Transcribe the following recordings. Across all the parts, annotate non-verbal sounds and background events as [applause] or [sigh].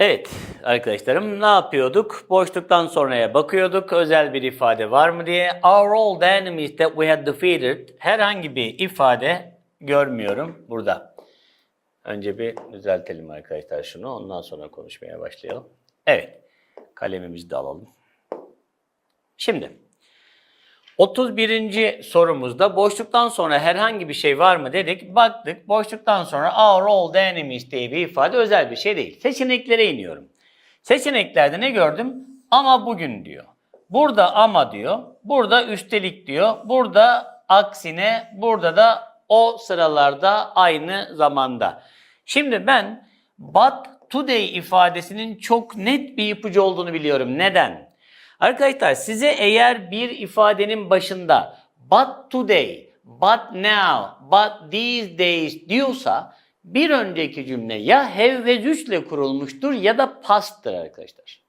Evet arkadaşlarım ne yapıyorduk? Boşluktan sonraya bakıyorduk. Özel bir ifade var mı diye. Our old enemies that we had defeated. Herhangi bir ifade görmüyorum burada. Önce bir düzeltelim arkadaşlar şunu. Ondan sonra konuşmaya başlayalım. Evet. Kalemimizi de alalım. Şimdi 31. sorumuzda boşluktan sonra herhangi bir şey var mı dedik. Baktık boşluktan sonra our old enemies diye bir ifade özel bir şey değil. Seçeneklere iniyorum. Seçeneklerde ne gördüm? Ama bugün diyor. Burada ama diyor. Burada üstelik diyor. Burada aksine burada da o sıralarda aynı zamanda. Şimdi ben but today ifadesinin çok net bir ipucu olduğunu biliyorum. Neden? Arkadaşlar size eğer bir ifadenin başında but today, but now, but these days diyorsa bir önceki cümle ya have ve ile kurulmuştur ya da past'tır arkadaşlar.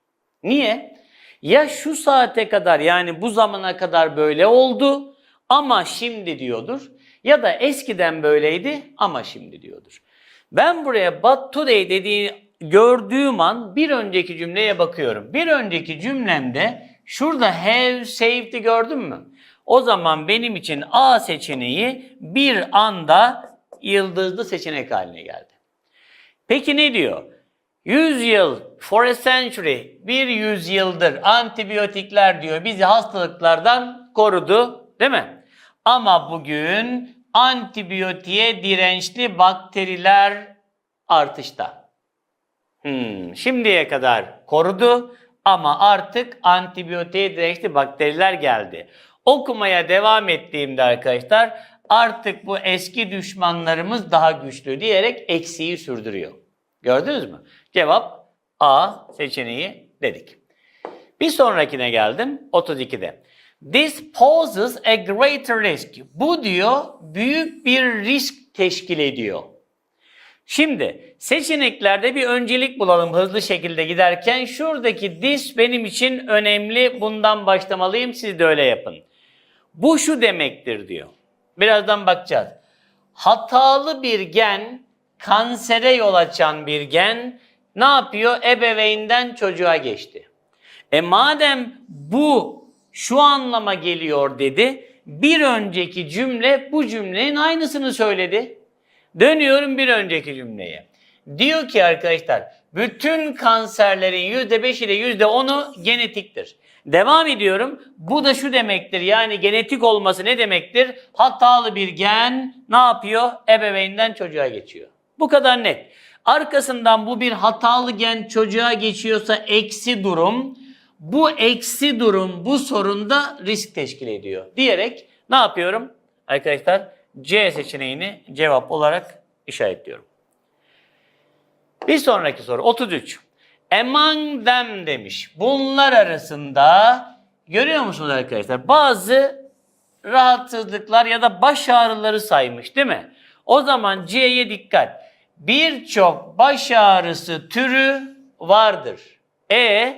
Niye? Ya şu saate kadar yani bu zamana kadar böyle oldu ama şimdi diyordur ya da eskiden böyleydi ama şimdi diyordur. Ben buraya but today dediği gördüğüm an bir önceki cümleye bakıyorum. Bir önceki cümlemde şurada have safety gördün mü? O zaman benim için A seçeneği bir anda yıldızlı seçenek haline geldi. Peki ne diyor? 100 yıl, for a century, bir yüzyıldır antibiyotikler diyor bizi hastalıklardan korudu değil mi? Ama bugün antibiyotiğe dirençli bakteriler artışta. Hmm, şimdiye kadar korudu ama artık antibiyotiğe dirençli bakteriler geldi. Okumaya devam ettiğimde arkadaşlar artık bu eski düşmanlarımız daha güçlü diyerek eksiği sürdürüyor. Gördünüz mü? Cevap A seçeneği dedik. Bir sonrakine geldim 32'de. This poses a greater risk. Bu diyor büyük bir risk teşkil ediyor. Şimdi seçeneklerde bir öncelik bulalım hızlı şekilde giderken. Şuradaki this benim için önemli. Bundan başlamalıyım. Siz de öyle yapın. Bu şu demektir diyor. Birazdan bakacağız. Hatalı bir gen, kansere yol açan bir gen ne yapıyor? Ebeveynden çocuğa geçti. E madem bu şu anlama geliyor dedi, bir önceki cümle bu cümlenin aynısını söyledi. Dönüyorum bir önceki cümleye. Diyor ki arkadaşlar bütün kanserlerin %5 ile %10'u genetiktir. Devam ediyorum. Bu da şu demektir. Yani genetik olması ne demektir? Hatalı bir gen ne yapıyor? Ebeveynden çocuğa geçiyor. Bu kadar net. Arkasından bu bir hatalı gen çocuğa geçiyorsa eksi durum. Bu eksi durum bu sorunda risk teşkil ediyor. Diyerek ne yapıyorum? Arkadaşlar C seçeneğini cevap olarak işaretliyorum. Bir sonraki soru 33. Among them demiş. Bunlar arasında görüyor musunuz arkadaşlar? Bazı rahatsızlıklar ya da baş ağrıları saymış değil mi? O zaman C'ye dikkat. Birçok baş ağrısı türü vardır. E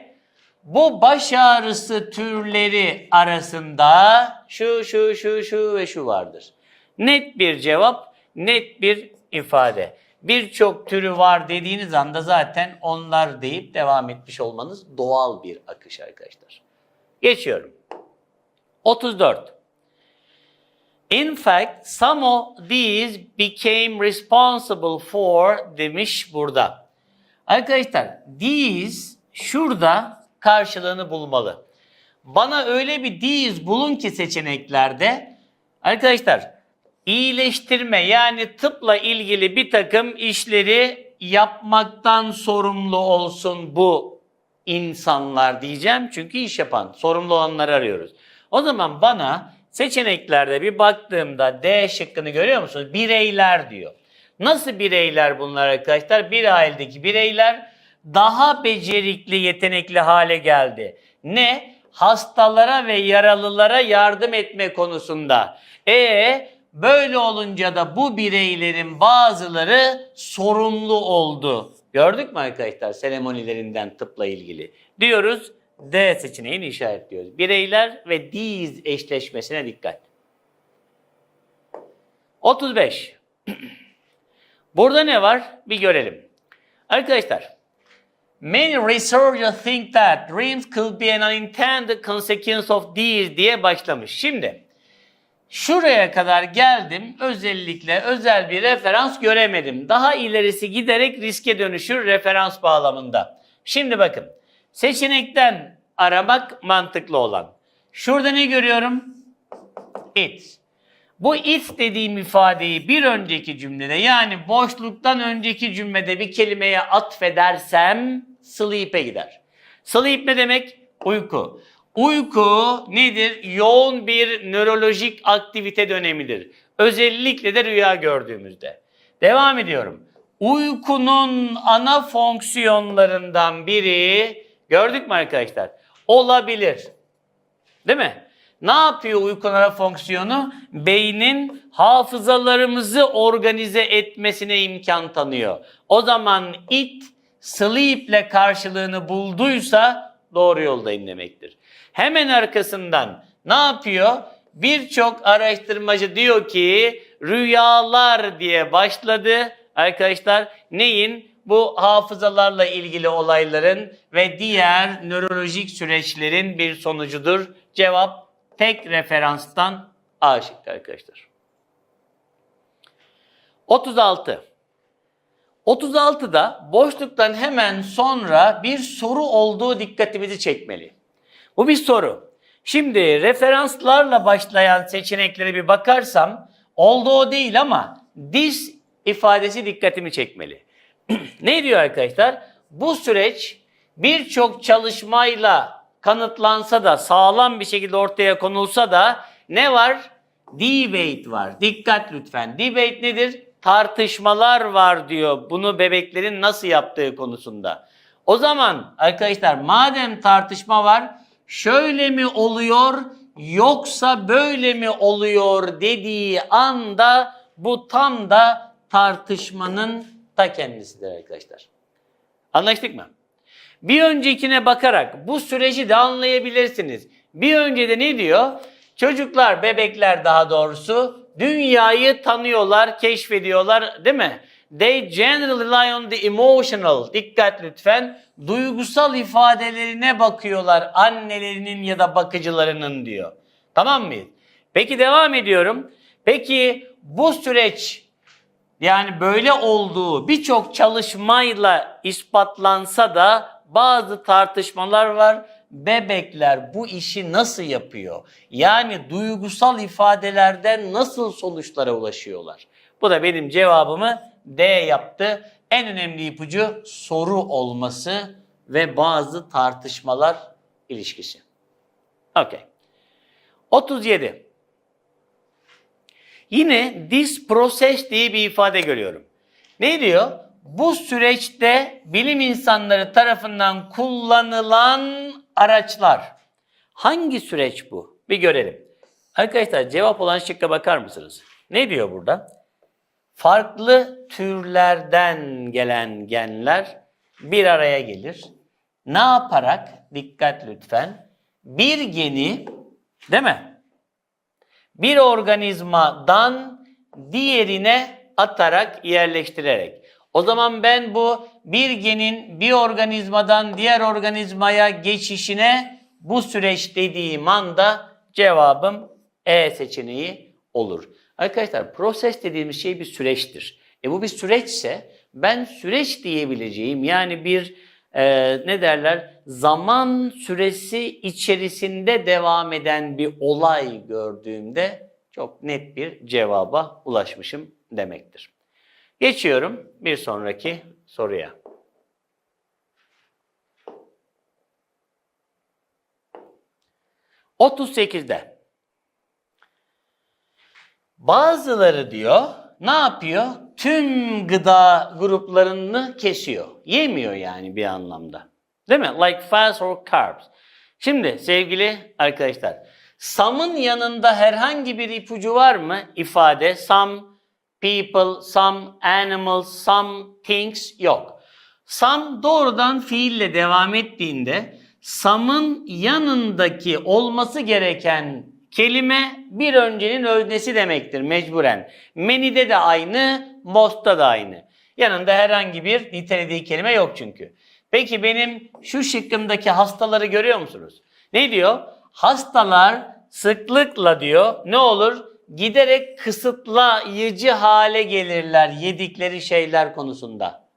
bu baş ağrısı türleri arasında şu şu şu şu ve şu vardır. Net bir cevap, net bir ifade. Birçok türü var dediğiniz anda zaten onlar deyip devam etmiş olmanız doğal bir akış arkadaşlar. Geçiyorum. 34. In fact, some of these became responsible for demiş burada. Arkadaşlar, these şurada karşılığını bulmalı. Bana öyle bir these bulun ki seçeneklerde arkadaşlar iyileştirme yani tıpla ilgili bir takım işleri yapmaktan sorumlu olsun bu insanlar diyeceğim. Çünkü iş yapan, sorumlu olanları arıyoruz. O zaman bana seçeneklerde bir baktığımda D şıkkını görüyor musunuz? Bireyler diyor. Nasıl bireyler bunlar arkadaşlar? Bir ailedeki bireyler daha becerikli, yetenekli hale geldi. Ne? Hastalara ve yaralılara yardım etme konusunda. E böyle olunca da bu bireylerin bazıları sorumlu oldu. Gördük mü arkadaşlar seremonilerinden tıpla ilgili? Diyoruz D seçeneğini işaretliyoruz. Bireyler ve these eşleşmesine dikkat. 35. [clears throat] Burada ne var? Bir görelim. Arkadaşlar Many researchers think that dreams could be an unintended consequence of these diye başlamış. Şimdi şuraya kadar geldim. Özellikle özel bir referans göremedim. Daha ilerisi giderek riske dönüşür referans bağlamında. Şimdi bakın. Seçenekten aramak mantıklı olan. Şurada ne görüyorum? It. Bu it dediğim ifadeyi bir önceki cümlede yani boşluktan önceki cümlede bir kelimeye atfedersem sleep'e gider. Sleep ne demek? Uyku. Uyku nedir? Yoğun bir nörolojik aktivite dönemidir. Özellikle de rüya gördüğümüzde. Devam ediyorum. Uykunun ana fonksiyonlarından biri gördük mü arkadaşlar? Olabilir. Değil mi? Ne yapıyor uykunara fonksiyonu? Beynin hafızalarımızı organize etmesine imkan tanıyor. O zaman it sleep'le karşılığını bulduysa doğru yoldayım demektir. Hemen arkasından ne yapıyor? Birçok araştırmacı diyor ki rüyalar diye başladı. Arkadaşlar neyin? Bu hafızalarla ilgili olayların ve diğer nörolojik süreçlerin bir sonucudur. Cevap tek referanstan A arkadaşlar. 36. 36'da boşluktan hemen sonra bir soru olduğu dikkatimizi çekmeli. Bu bir soru. Şimdi referanslarla başlayan seçeneklere bir bakarsam olduğu değil ama this ifadesi dikkatimi çekmeli. [clears throat] ne diyor arkadaşlar? Bu süreç birçok çalışmayla kanıtlansa da sağlam bir şekilde ortaya konulsa da ne var? Debate var. Dikkat lütfen. Debate nedir? Tartışmalar var diyor bunu bebeklerin nasıl yaptığı konusunda. O zaman arkadaşlar madem tartışma var şöyle mi oluyor yoksa böyle mi oluyor dediği anda bu tam da tartışmanın ta kendisidir arkadaşlar. Anlaştık mı? Bir öncekine bakarak bu süreci de anlayabilirsiniz. Bir önce de ne diyor? Çocuklar, bebekler daha doğrusu dünyayı tanıyorlar, keşfediyorlar değil mi? They generally rely on the emotional. Dikkat lütfen. Duygusal ifadelerine bakıyorlar annelerinin ya da bakıcılarının diyor. Tamam mıyız? Peki devam ediyorum. Peki bu süreç yani böyle olduğu birçok çalışmayla ispatlansa da bazı tartışmalar var. Bebekler bu işi nasıl yapıyor? Yani duygusal ifadelerden nasıl sonuçlara ulaşıyorlar? Bu da benim cevabımı D yaptı. En önemli ipucu soru olması ve bazı tartışmalar ilişkisi. Okey. 37. Yine this process diye bir ifade görüyorum. Ne diyor? Bu süreçte bilim insanları tarafından kullanılan araçlar. Hangi süreç bu? Bir görelim. Arkadaşlar cevap olan şıkka bakar mısınız? Ne diyor burada? Farklı türlerden gelen genler bir araya gelir. Ne yaparak? Dikkat lütfen. Bir geni, değil mi? bir organizmadan diğerine atarak yerleştirerek. O zaman ben bu bir genin bir organizmadan diğer organizmaya geçişine bu süreç dediğim anda cevabım E seçeneği olur. Arkadaşlar proses dediğimiz şey bir süreçtir. E bu bir süreçse ben süreç diyebileceğim yani bir e, ne derler zaman süresi içerisinde devam eden bir olay gördüğümde çok net bir cevaba ulaşmışım demektir. Geçiyorum bir sonraki soruya. ...38'de... Bazıları diyor ne yapıyor? Tüm gıda gruplarını kesiyor. Yemiyor yani bir anlamda. Değil mi? Like fats or carbs. Şimdi sevgili arkadaşlar, some'ın yanında herhangi bir ipucu var mı? İfade some people, some animals, some things yok. Some doğrudan fiille devam ettiğinde some'ın yanındaki olması gereken kelime bir öncenin öznesi demektir mecburen. Many'de de aynı, most'ta da aynı. Yanında herhangi bir nitelediği kelime yok çünkü. Peki benim şu şıkkımdaki hastaları görüyor musunuz? Ne diyor? Hastalar sıklıkla diyor ne olur? Giderek kısıtlayıcı hale gelirler yedikleri şeyler konusunda.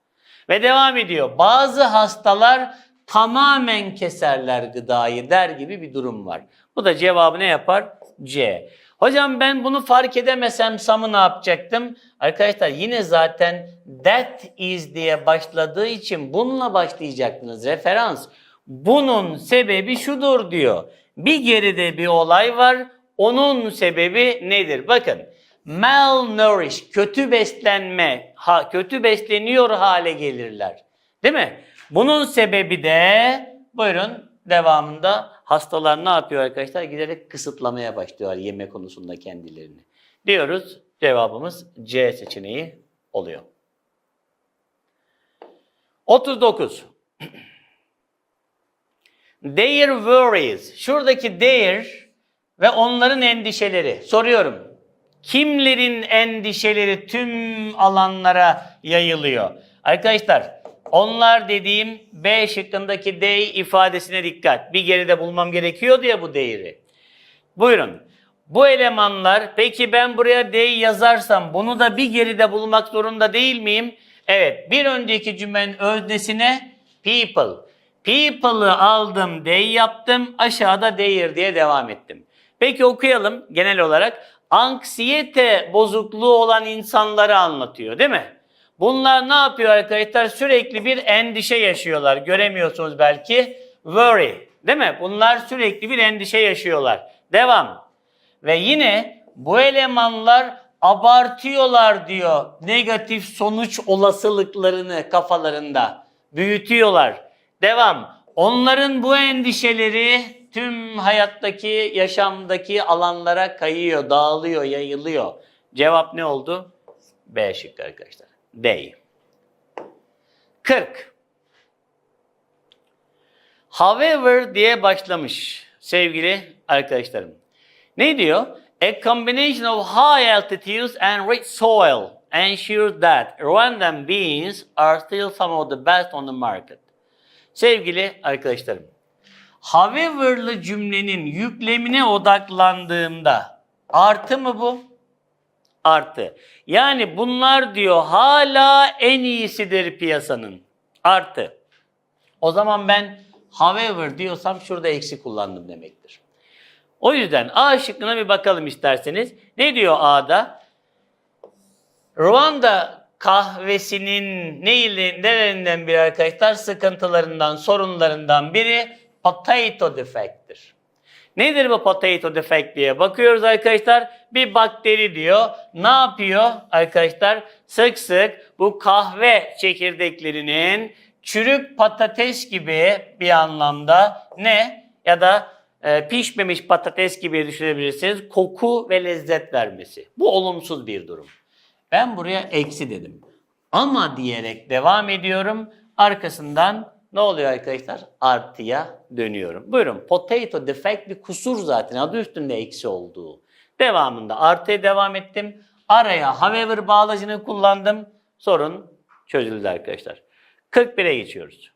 Ve devam ediyor. Bazı hastalar tamamen keserler gıdayı der gibi bir durum var. Bu da cevabı ne yapar? C. Hocam ben bunu fark edemesem samı ne yapacaktım? Arkadaşlar yine zaten that is diye başladığı için bununla başlayacaktınız. Referans. Bunun sebebi şudur diyor. Bir geride bir olay var. Onun sebebi nedir? Bakın. Malnourished, kötü beslenme, ha, kötü besleniyor hale gelirler. Değil mi? Bunun sebebi de buyurun devamında hastalar ne yapıyor arkadaşlar? Giderek kısıtlamaya başlıyorlar yeme konusunda kendilerini. Diyoruz cevabımız C seçeneği oluyor. 39. Their worries. Şuradaki their ve onların endişeleri. Soruyorum. Kimlerin endişeleri tüm alanlara yayılıyor? Arkadaşlar onlar dediğim B şıkkındaki they ifadesine dikkat. Bir geride bulmam gerekiyordu ya bu değeri. Buyurun. Bu elemanlar peki ben buraya they yazarsam bunu da bir geride bulmak zorunda değil miyim? Evet bir önceki cümlenin öznesine people. People'ı aldım they yaptım aşağıda their diye devam ettim. Peki okuyalım genel olarak. Anksiyete bozukluğu olan insanları anlatıyor değil mi? Bunlar ne yapıyor arkadaşlar? Sürekli bir endişe yaşıyorlar. Göremiyorsunuz belki. Worry. Değil mi? Bunlar sürekli bir endişe yaşıyorlar. Devam. Ve yine bu elemanlar abartıyorlar diyor. Negatif sonuç olasılıklarını kafalarında. Büyütüyorlar. Devam. Onların bu endişeleri tüm hayattaki, yaşamdaki alanlara kayıyor, dağılıyor, yayılıyor. Cevap ne oldu? B şıkkı arkadaşlar. They. 40. However diye başlamış sevgili arkadaşlarım. Ne diyor? A combination of high altitudes and rich soil ensures that Rwandan beans are still some of the best on the market. Sevgili arkadaşlarım, however'lı cümlenin yüklemine odaklandığımda artı mı bu? Artı. Yani bunlar diyor hala en iyisidir piyasanın. Artı. O zaman ben however diyorsam şurada eksi kullandım demektir. O yüzden A şıkkına bir bakalım isterseniz. Ne diyor A'da? Rwanda kahvesinin neyle, nelerinden biri arkadaşlar? Sıkıntılarından, sorunlarından biri potato defect'tir. Nedir bu potato defect diye bakıyoruz arkadaşlar. Bir bakteri diyor. Ne yapıyor arkadaşlar? Sık sık bu kahve çekirdeklerinin çürük patates gibi bir anlamda ne ya da e, pişmemiş patates gibi düşünebilirsiniz. Koku ve lezzet vermesi. Bu olumsuz bir durum. Ben buraya eksi dedim. Ama diyerek devam ediyorum. Arkasından ne oluyor arkadaşlar? Artıya dönüyorum. Buyurun. Potato defect bir kusur zaten. Adı üstünde eksi olduğu. Devamında artıya devam ettim. Araya however bağlacını kullandım. Sorun çözüldü arkadaşlar. 41'e geçiyoruz.